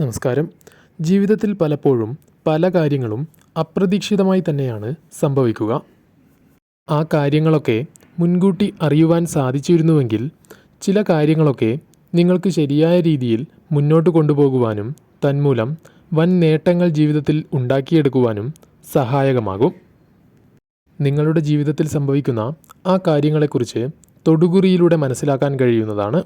നമസ്കാരം. ജീവിതത്തിൽ പലപ്പോഴും പല കാര്യങ്ങളും അപ്രതീക്ഷിതമായി തന്നെയാണ് സംഭവിക്കുക. ആ കാര്യങ്ങളൊക്കെ മുൻകൂട്ടി അറിയുവാൻ സാധിച്ചിരുന്നുവെങ്കിൽ ചില കാര്യങ്ങളൊക്കെ നിങ്ങൾക്ക് ശരിയായ രീതിയിൽ മുന്നോട്ട് കൊണ്ടുപോകുവാനും തന്മൂലം വൻ നേട്ടങ്ങൾ ജീവിതത്തിൽ ഉണ്ടാക്കിയെടുക്കുവാനും സഹായകമാകും. നിങ്ങളുടെ ജീവിതത്തിൽ സംഭവിക്കുന്ന ആ കാര്യങ്ങളെക്കുറിച്ച് തൊടുകുറിയിലൂടെ മനസ്സിലാക്കാൻ കഴിയുന്നതാണ്.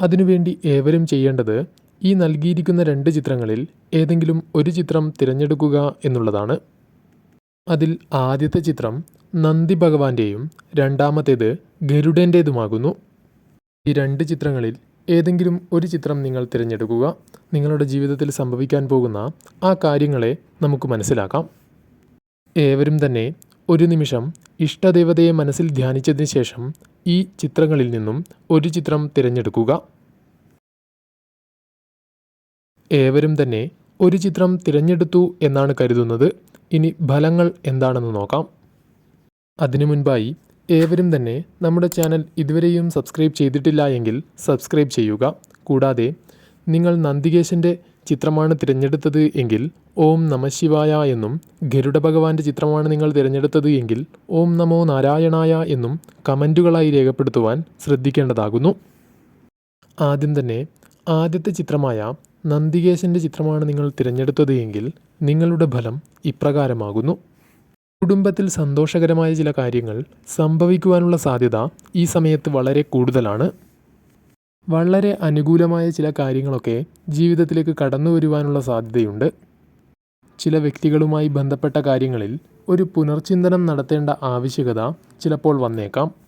അതിനുവേണ്ടി ഏവരും ചെയ്യേണ്ടത് ഈ നൽകിയിരിക്കുന്ന രണ്ട് ചിത്രങ്ങളിൽ ഏതെങ്കിലും ഒരു ചിത്രം തിരഞ്ഞെടുക്കുക എന്നുള്ളതാണ്. അതിൽ ആദ്യത്തെ ചിത്രം നന്ദി ഭഗവാന്റെയും രണ്ടാമത്തേത് ഗരുഡന്റേതുമാകുന്നു ഈ രണ്ട് ചിത്രങ്ങളിൽ ഏതെങ്കിലും ഒരു ചിത്രം നിങ്ങൾ തിരഞ്ഞെടുക്കുക നിങ്ങളുടെ ജീവിതത്തിൽ സംഭവിക്കാൻ പോകുന്ന ആ കാര്യങ്ങളെ നമുക്ക് മനസ്സിലാക്കാം. ഏവരും തന്നെ ഒരു നിമിഷം ഇഷ്ടദേവതയെ മനസ്സിൽ ധ്യാനിച്ചതിന് ശേഷം ഈ ചിത്രങ്ങളിൽ നിന്നും ഒരു ചിത്രം തിരഞ്ഞെടുക്കുക. ഏവരും തന്നെ ഒരു ചിത്രം തിരഞ്ഞെടുത്തു എന്നാണ് കരുതുന്നത്. ഇനി ഫലങ്ങൾ എന്താണെന്ന് നോക്കാം. അതിനു മുൻപായി ഏവരും തന്നെ നമ്മുടെ ചാനൽ ഇതുവരെയും സബ്സ്ക്രൈബ് ചെയ്തിട്ടില്ല എങ്കിൽ സബ്സ്ക്രൈബ് ചെയ്യുക. കൂടാതെ നിങ്ങൾ നന്ദികേശന്റെ ചിത്രമാണ് തിരഞ്ഞെടുത്തത് എങ്കിൽ ഓം നമശിവായ എന്നും ഗരുഡ ഭഗവാന്റെ ചിത്രമാണ് നിങ്ങൾ തിരഞ്ഞെടുത്തത് എങ്കിൽ ഓം നമോ നാരായണായ എന്നും കമന്റുകളായി രേഖപ്പെടുത്തുവാൻ ശ്രദ്ധിക്കേണ്ടതാകുന്നു. ആദ്യം തന്നെ ആദ്യത്തെ ചിത്രമായ നന്ദികേശന്റെ ചിത്രമാണ് നിങ്ങൾ തിരഞ്ഞെടുത്തത് എങ്കിൽ നിങ്ങളുടെ ഫലം ഇപ്രകാരമാകുന്നു. കുടുംബത്തിൽ സന്തോഷകരമായ ചില കാര്യങ്ങൾ സംഭവിക്കുവാനുള്ള സാധ്യത ഈ സമയത്ത് വളരെ കൂടുതലാണ്. വളരെ അനുകൂലമായ ചില കാര്യങ്ങളൊക്കെ ജീവിതത്തിലേക്ക് കടന്നു വരുവാനുള്ള സാധ്യതയുണ്ട്. ചില വ്യക്തികളുമായി ബന്ധപ്പെട്ട കാര്യങ്ങളിൽ ഒരു പുനർചിന്തനം നടത്തേണ്ട ആവശ്യകത ചിലപ്പോൾ വന്നേക്കാം.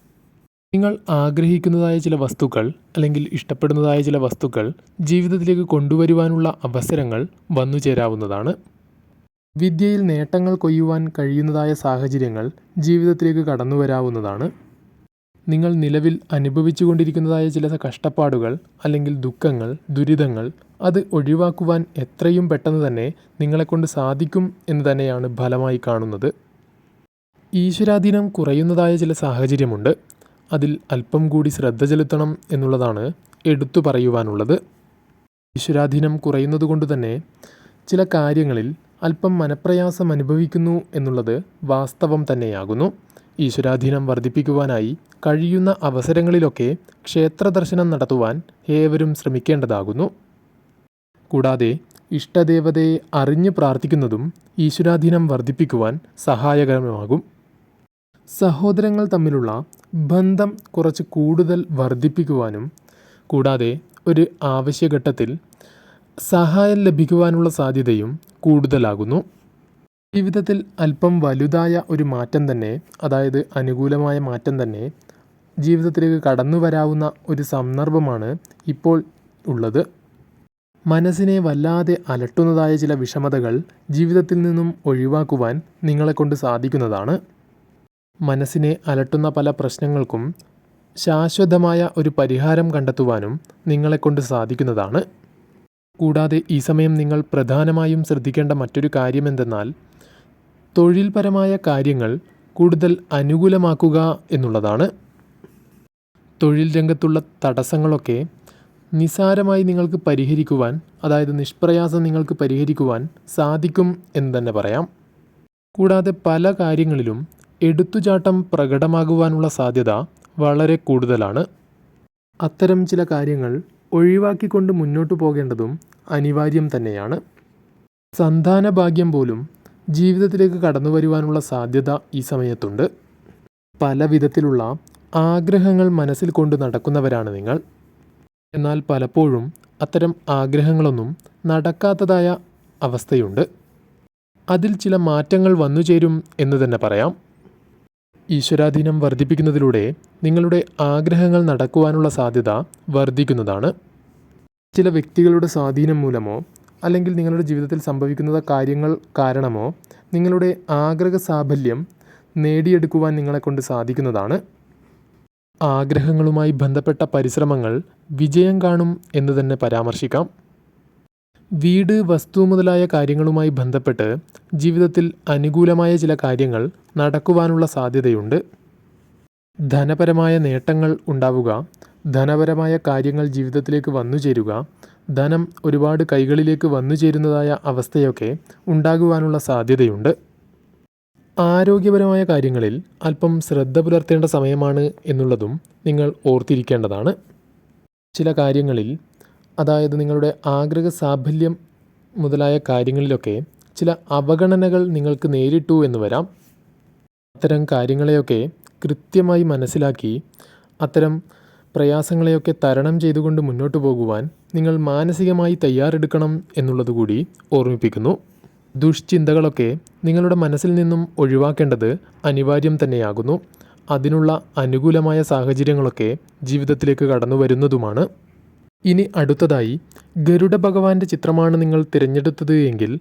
നിങ്ങൾ ആഗ്രഹിക്കുന്നതായ ചില വസ്തുക്കൾ അല്ലെങ്കിൽ ഇഷ്ടപ്പെടുന്നതായ ചില വസ്തുക്കൾ ജീവിതത്തിലേക്ക് കൊണ്ടുവരുവാനുള്ള അവസരങ്ങൾ വന്നു ചേരാവുന്നതാണ്. വിദ്യയിൽ നേട്ടങ്ങൾ കൊയ്യുവാൻ കഴിയുന്നതായ സാഹചര്യങ്ങൾ ജീവിതത്തിലേക്ക് കടന്നു വരാവുന്നതാണ്. നിങ്ങൾ നിലവിൽ അനുഭവിച്ചു കൊണ്ടിരിക്കുന്നതായ ചില കഷ്ടപ്പാടുകൾ അല്ലെങ്കിൽ ദുഃഖങ്ങൾ ദുരിതങ്ങൾ അത് ഒഴിവാക്കുവാൻ എത്രയും പെട്ടെന്ന് തന്നെ നിങ്ങളെക്കൊണ്ട് സാധിക്കും എന്ന് തന്നെയാണ് ഫലമായി കാണുന്നത്. ഈശ്വരാധീനം കുറയുന്നതായ ചില സാഹചര്യമുണ്ട്. അതിൽ അല്പം കൂടി ശ്രദ്ധ ചെലുത്തണം എന്നുള്ളതാണ് എടുത്തു പറയുവാനുള്ളത്. ഈശ്വരാധീനം കുറയുന്നത് കൊണ്ട് തന്നെ ചില കാര്യങ്ങളിൽ അല്പം മനപ്രയാസം അനുഭവിക്കുന്നു എന്നുള്ളത് വാസ്തവം തന്നെയാകുന്നു. ഈശ്വരാധീനം വർദ്ധിപ്പിക്കുവാനായി കഴിയുന്ന അവസരങ്ങളിലൊക്കെ ക്ഷേത്ര ദർശനം നടത്തുവാൻ ഏവരും ശ്രമിക്കേണ്ടതാകുന്നു. കൂടാതെ ഇഷ്ടദേവതയെ അറിഞ്ഞ് പ്രാർത്ഥിക്കുന്നതും ഈശ്വരാധീനം വർദ്ധിപ്പിക്കുവാൻ സഹായകരമാകും. സഹോദരങ്ങൾ തമ്മിലുള്ള ബന്ധം കുറച്ച് കൂടുതൽ വർദ്ധിപ്പിക്കുവാനും കൂടാതെ ഒരു ആവശ്യഘട്ടത്തിൽ സഹായം ലഭിക്കുവാനുള്ള സാധ്യതയും കൂടുതലാകുന്നു. ജീവിതത്തിൽ അല്പം വലുതായ ഒരു മാറ്റം തന്നെ അതായത് അനുകൂലമായ മാറ്റം തന്നെ ജീവിതത്തിലേക്ക് കടന്നു വരാവുന്ന ഒരു സന്ദർഭമാണ് ഇപ്പോൾ ഉള്ളത്. മനസ്സിനെ വല്ലാതെ അലട്ടുന്നതായ ചില വിഷമതകൾ ജീവിതത്തിൽ നിന്നും ഒഴിവാക്കുവാൻ നിങ്ങളെക്കൊണ്ട് സാധിക്കുന്നതാണ്. മനസ്സിനെ അലട്ടുന്ന പല പ്രശ്നങ്ങൾക്കും ശാശ്വതമായ ഒരു പരിഹാരം കണ്ടെത്തുവാനും നിങ്ങളെക്കൊണ്ട് സാധിക്കുന്നതാണ്. കൂടാതെ ഈ സമയം നിങ്ങൾ പ്രധാനമായും ശ്രദ്ധിക്കേണ്ട മറ്റൊരു കാര്യം എന്തെന്നാൽ തൊഴിൽപരമായ കാര്യങ്ങൾ കൂടുതൽ അനുകൂലമാക്കുക എന്നുള്ളതാണ്. തൊഴിൽ രംഗത്തുള്ള തടസ്സങ്ങളൊക്കെ നിസാരമായി നിങ്ങൾക്ക് പരിഹരിക്കുവാൻ അതായത് നിഷ്പ്രയാസം നിങ്ങൾക്ക് പരിഹരിക്കുവാൻ സാധിക്കും എന്ന് തന്നെ പറയാം. കൂടാതെ പല കാര്യങ്ങളിലും എടുത്തുചാട്ടം പ്രകടമാകുവാനുള്ള സാധ്യത വളരെ കൂടുതലാണ്. അത്തരം ചില കാര്യങ്ങൾ ഒഴിവാക്കിക്കൊണ്ട് മുന്നോട്ടു പോകേണ്ടതും അനിവാര്യം തന്നെയാണ്. സന്താന ഭാഗ്യം പോലും ജീവിതത്തിലേക്ക് കടന്നു വരുവാനുള്ള സാധ്യത ഈ സമയത്തുണ്ട്. പല വിധത്തിലുള്ള ആഗ്രഹങ്ങൾ മനസ്സിൽ കൊണ്ട് നടക്കുന്നവരാണ് നിങ്ങൾ. എന്നാൽ പലപ്പോഴും അത്തരം ആഗ്രഹങ്ങളൊന്നും നടക്കാത്തതായ അവസ്ഥയുണ്ട്. അതിൽ ചില മാറ്റങ്ങൾ വന്നു ചേരും എന്ന് തന്നെ പറയാം. ഈശ്വരാധീനം വർദ്ധിപ്പിക്കുന്നതിലൂടെ നിങ്ങളുടെ ആഗ്രഹങ്ങൾ നടക്കുവാനുള്ള സാധ്യത വർദ്ധിക്കുന്നതാണ്. ചില വ്യക്തികളുടെ സ്വാധീനം മൂലമോ അല്ലെങ്കിൽ നിങ്ങളുടെ ജീവിതത്തിൽ സംഭവിക്കുന്ന കാര്യങ്ങൾ കാരണമോ നിങ്ങളുടെ ആഗ്രഹ സാഫല്യം നേടിയെടുക്കുവാൻ നിങ്ങളെക്കൊണ്ട് സാധിക്കുന്നതാണ്. ആഗ്രഹങ്ങളുമായി ബന്ധപ്പെട്ട പരിശ്രമങ്ങൾ വിജയം കാണും എന്ന് തന്നെ പരാമർശിക്കാം. വീട് വസ്തു മുതലായ കാര്യങ്ങളുമായി ബന്ധപ്പെട്ട് ജീവിതത്തിൽ അനുകൂലമായ ചില കാര്യങ്ങൾ നടക്കുവാനുള്ള സാധ്യതയുണ്ട്. ധനപരമായ നേട്ടങ്ങൾ ഉണ്ടാവുക ധനപരമായ കാര്യങ്ങൾ ജീവിതത്തിലേക്ക് വന്നു ചേരുക ധനം ഒരുപാട് കൈകളിലേക്ക് വന്നു ചേരുന്നതായ അവസ്ഥയൊക്കെ ഉണ്ടാകുവാനുള്ള സാധ്യതയുണ്ട്. ആരോഗ്യപരമായ കാര്യങ്ങളിൽ അല്പം ശ്രദ്ധ പുലർത്തേണ്ട സമയമാണ് എന്നുള്ളതും നിങ്ങൾ ഓർത്തിരിക്കേണ്ടതാണ്. ചില കാര്യങ്ങളിൽ അതായത് നിങ്ങളുടെ ആഗ്രഹ സാഫല്യം മുതലായ കാര്യങ്ങളിലൊക്കെ ചില അവഗണനകൾ നിങ്ങൾക്ക് നേരിട്ടു എന്ന് വരാം. അത്തരം കാര്യങ്ങളെയൊക്കെ കൃത്യമായി മനസ്സിലാക്കി അത്തരം പ്രയാസങ്ങളെയൊക്കെ തരണം ചെയ്തുകൊണ്ട് മുന്നോട്ട് പോകുവാൻ നിങ്ങൾ മാനസികമായി തയ്യാറെടുക്കണം എന്നുള്ളത് കൂടി ഓർമ്മിപ്പിക്കുന്നു. ദുഷ്ചിന്തകളൊക്കെ നിങ്ങളുടെ മനസ്സിൽ നിന്നും ഒഴിവാക്കേണ്ടത് അനിവാര്യം തന്നെയാകുന്നു. അതിനുള്ള അനുകൂലമായ സാഹചര്യങ്ങളൊക്കെ ജീവിതത്തിലേക്ക് കടന്നു വരുന്നതുമാണ്. ഇനി അടുത്തതായി ഗരുഡ ഭഗവാന്റെ ചിത്രമാണ് നിങ്ങൾ തിരഞ്ഞെടുത്തത് എങ്കിൽ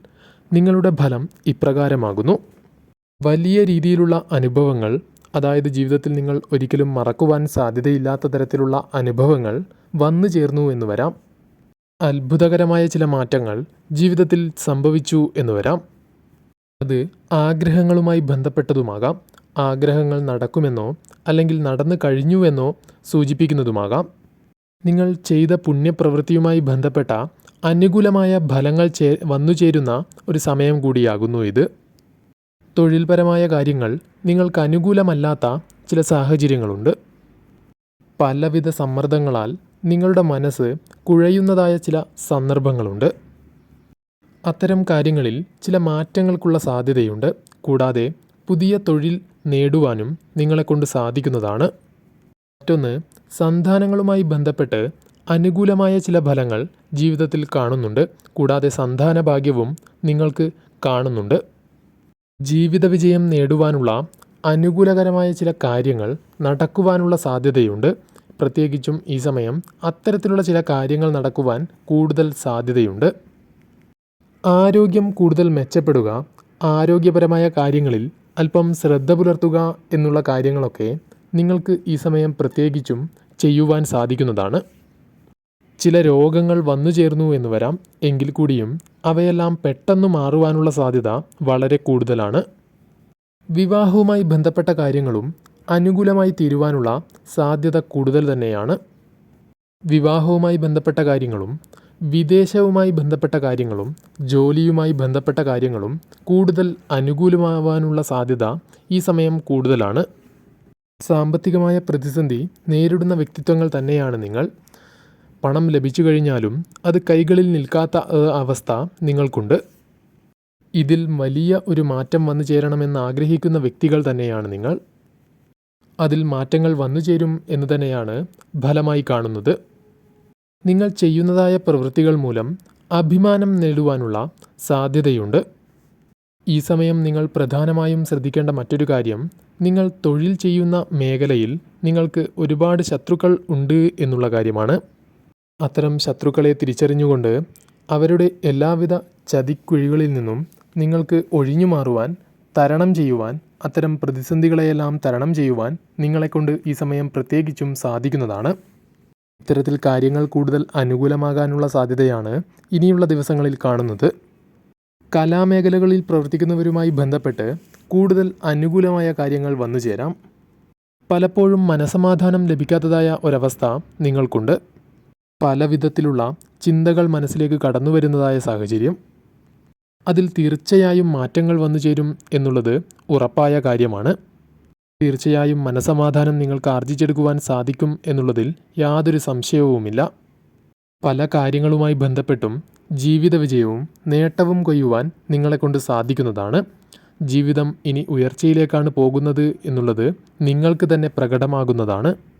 നിങ്ങളുടെ ഫലം ഇപ്രകാരമാകുന്നു. വലിയ രീതിയിലുള്ള അനുഭവങ്ങൾ അതായത് ജീവിതത്തിൽ നിങ്ങൾ ഒരിക്കലും മറക്കുവാൻ സാധ്യതയില്ലാത്ത തരത്തിലുള്ള അനുഭവങ്ങൾ വന്നു ചേർന്നു എന്ന് വരാം. അത്ഭുതകരമായ ചില മാറ്റങ്ങൾ ജീവിതത്തിൽ സംഭവിച്ചു എന്ന് വരാം. അത് ആഗ്രഹങ്ങളുമായി ബന്ധപ്പെട്ടതുമാകാം. ആഗ്രഹങ്ങൾ നടക്കുമെന്നോ അല്ലെങ്കിൽ നടന്നു കഴിഞ്ഞുവെന്നോ സൂചിപ്പിക്കുന്നതുമാകാം. നിങ്ങൾ ചെയ്ത പുണ്യപ്രവൃത്തിയുമായി ബന്ധപ്പെട്ട അനുകൂലമായ ഫലങ്ങൾ ചേ ഒരു സമയം കൂടിയാകുന്നു ഇത്. തൊഴിൽപരമായ കാര്യങ്ങൾ നിങ്ങൾക്ക് അനുകൂലമല്ലാത്ത ചില സാഹചര്യങ്ങളുണ്ട്. പലവിധ സമ്മർദ്ദങ്ങളാൽ നിങ്ങളുടെ മനസ്സ് കുഴയുന്നതായ ചില സന്ദർഭങ്ങളുണ്ട്. അത്തരം കാര്യങ്ങളിൽ ചില മാറ്റങ്ങൾക്കുള്ള സാധ്യതയുണ്ട്. കൂടാതെ പുതിയ തൊഴിൽ നേടുവാനും നിങ്ങളെക്കൊണ്ട് സാധിക്കുന്നതാണ്. മറ്റൊന്ന് സന്താനങ്ങളുമായി ബന്ധപ്പെട്ട് അനുകൂലമായ ചില ഫലങ്ങൾ ജീവിതത്തിൽ കാണുന്നുണ്ട്. കൂടാതെ സന്താന ഭാഗ്യവും നിങ്ങൾക്ക് കാണുന്നുണ്ട്. ജീവിത വിജയം നേടുവാനുള്ള അനുകൂലകരമായ ചില കാര്യങ്ങൾ നടക്കുവാനുള്ള സാധ്യതയുണ്ട്. പ്രത്യേകിച്ചും ഈ സമയം അത്തരത്തിലുള്ള ചില കാര്യങ്ങൾ നടക്കുവാൻ കൂടുതൽ സാധ്യതയുണ്ട്. ആരോഗ്യം കൂടുതൽ മെച്ചപ്പെടുക ആരോഗ്യപരമായ കാര്യങ്ങളിൽ അല്പം ശ്രദ്ധ പുലർത്തുക എന്നുള്ള കാര്യങ്ങളൊക്കെ നിങ്ങൾക്ക് ഈ സമയം പ്രത്യേകിച്ചും ചെയ്യുവാൻ സാധിക്കുന്നതാണ്. ചില രോഗങ്ങൾ വന്നു ചേർന്നു എന്ന് വരാം. എങ്കിൽ കൂടിയും അവയെല്ലാം പെട്ടെന്ന് മാറുവാനുള്ള സാധ്യത വളരെ കൂടുതലാണ്. വിവാഹവുമായി ബന്ധപ്പെട്ട കാര്യങ്ങളും അനുകൂലമായി തീരുവാനുള്ള സാധ്യത കൂടുതൽ തന്നെയാണ്. വിവാഹവുമായി ബന്ധപ്പെട്ട കാര്യങ്ങളും വിദേശവുമായി ബന്ധപ്പെട്ട കാര്യങ്ങളും ജോലിയുമായി ബന്ധപ്പെട്ട കാര്യങ്ങളും കൂടുതൽ അനുകൂലമാവാനുള്ള സാധ്യത ഈ സമയം കൂടുതലാണ്. സാമ്പത്തികമായ പ്രതിസന്ധി നേരിടുന്ന വ്യക്തിത്വങ്ങൾ തന്നെയാണ് നിങ്ങൾ. പണം ലഭിച്ചു കഴിഞ്ഞാലും അത് കൈകളിൽ നിൽക്കാത്ത അവസ്ഥ നിങ്ങൾക്കുണ്ട്. ഇതിൽ വലിയ ഒരു മാറ്റം വന്നു ചേരണമെന്ന് ആഗ്രഹിക്കുന്ന വ്യക്തികൾ തന്നെയാണ് നിങ്ങൾ. അതിൽ മാറ്റങ്ങൾ വന്നു ചേരും എന്ന് തന്നെയാണ് ഫലമായി കാണുന്നത്. നിങ്ങൾ ചെയ്യുന്നതായ പ്രവൃത്തികൾ മൂലം അഭിമാനം നേടുവാനുള്ള സാധ്യതയുണ്ട്. ഈ സമയം നിങ്ങൾ പ്രധാനമായും ശ്രദ്ധിക്കേണ്ട മറ്റൊരു കാര്യം നിങ്ങൾ തൊഴിൽ ചെയ്യുന്ന മേഖലയിൽ നിങ്ങൾക്ക് ഒരുപാട് ശത്രുക്കൾ ഉണ്ട് എന്നുള്ള കാര്യമാണ്. അത്തരം ശത്രുക്കളെ തിരിച്ചറിഞ്ഞുകൊണ്ട് അവരുടെ എല്ലാവിധ ചതിക്കുഴികളിൽ നിന്നും നിങ്ങൾക്ക് ഒഴിഞ്ഞു മാറുവാൻ തരണം ചെയ്യുവാൻ അത്തരം പ്രതിസന്ധികളെയെല്ലാം തരണം ചെയ്യുവാൻ നിങ്ങളെക്കൊണ്ട് ഈ സമയം പ്രത്യേകിച്ചും സാധിക്കുന്നതാണ്. ഇത്തരത്തിൽ കാര്യങ്ങൾ കൂടുതൽ അനുകൂലമാകാനുള്ള സാധ്യതയാണ് ഇനിയുള്ള ദിവസങ്ങളിൽ കാണുന്നത്. കലാമേഖലകളിൽ പ്രവർത്തിക്കുന്നവരുമായി ബന്ധപ്പെട്ട് കൂടുതൽ അനുകൂലമായ കാര്യങ്ങൾ വന്നു ചേരാം. പലപ്പോഴും മനസമാധാനം ലഭിക്കാത്തതായ ഒരവസ്ഥ നിങ്ങൾക്കുണ്ട്. പല വിധത്തിലുള്ള ചിന്തകൾ മനസ്സിലേക്ക് കടന്നു വരുന്നതായ സാഹചര്യം. അതിൽ തീർച്ചയായും മാറ്റങ്ങൾ വന്നു ചേരും എന്നുള്ളത് ഉറപ്പായ കാര്യമാണ്. തീർച്ചയായും മനസമാധാനം നിങ്ങൾക്ക് ആർജിച്ചെടുക്കുവാൻ സാധിക്കും എന്നുള്ളതിൽ യാതൊരു സംശയവുമില്ല. പല കാര്യങ്ങളുമായി ബന്ധപ്പെട്ടും ജീവിത വിജയവും നേട്ടവും കൊയ്യുവാൻ നിങ്ങളെക്കൊണ്ട് സാധിക്കുന്നതാണ്. ജീവിതം ഇനി ഉയർച്ചയിലേക്കാണ് പോകുന്നത് എന്നുള്ളത് നിങ്ങൾക്ക് തന്നെ പ്രകടമാകുന്നതാണ്.